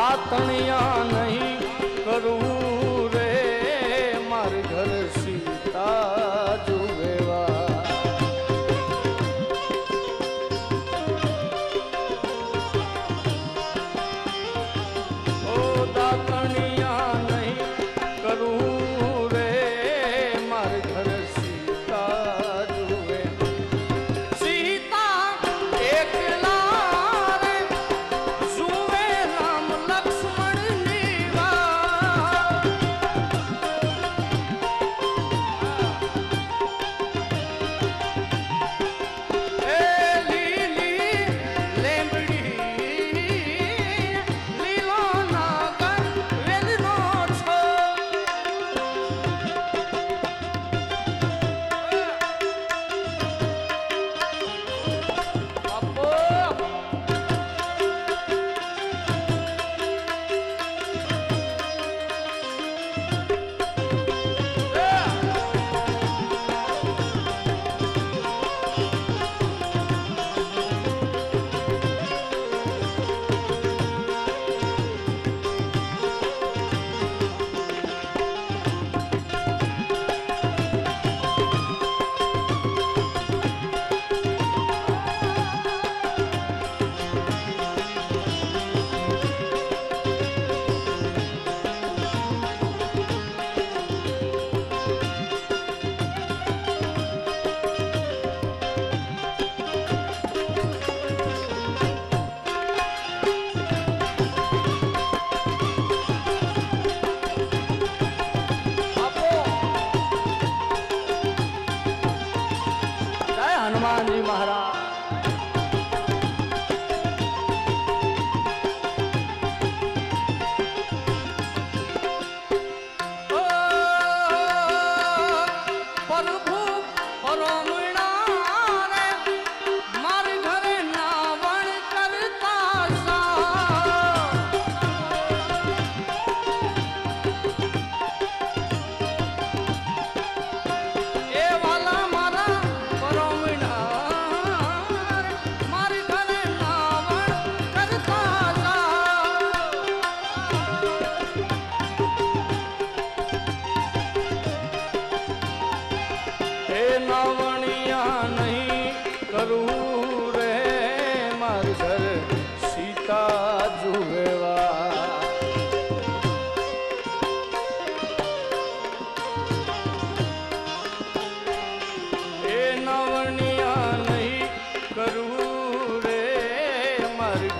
દાતણિયા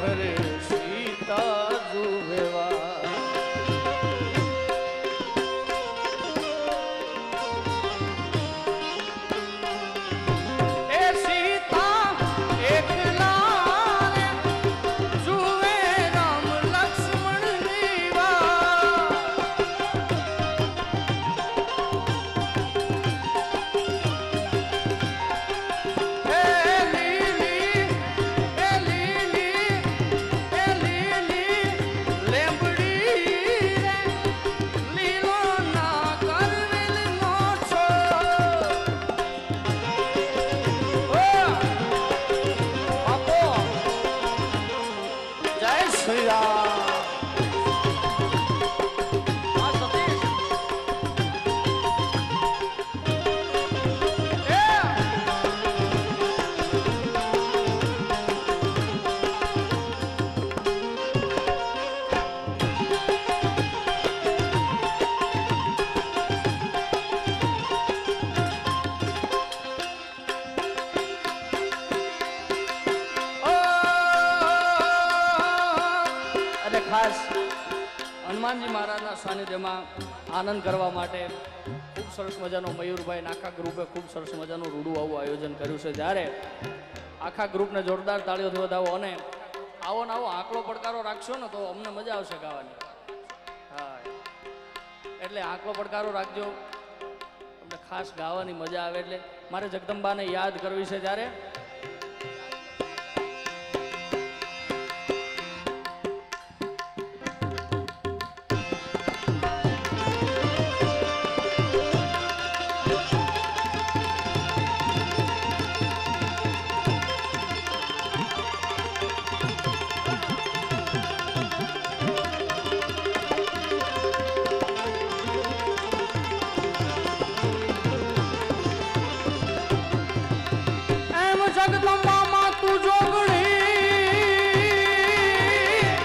માર 所以啊 ખાસ હનુમાનજી મહારાજના સાનિધ્યમાં આનંદ કરવા માટે ખૂબ સરસ મજાનો મયુરભાઈ આખા ગ્રુપે ખૂબ સરસ મજાનું રૂડું આવું આયોજન કર્યું છે. જ્યારે આખા ગ્રુપને જોરદાર તાળીઓથી વધાવો અને આવો ને આવો આંકડો પડકારો રાખશો ને તો અમને મજા આવશે ગાવાની. હા. એટલે આંકડો પડકારો રાખજો. તમને ખાસ ગાવાની મજા આવે એટલે મારે જગદંબાને યાદ કરવી છે. ત્યારે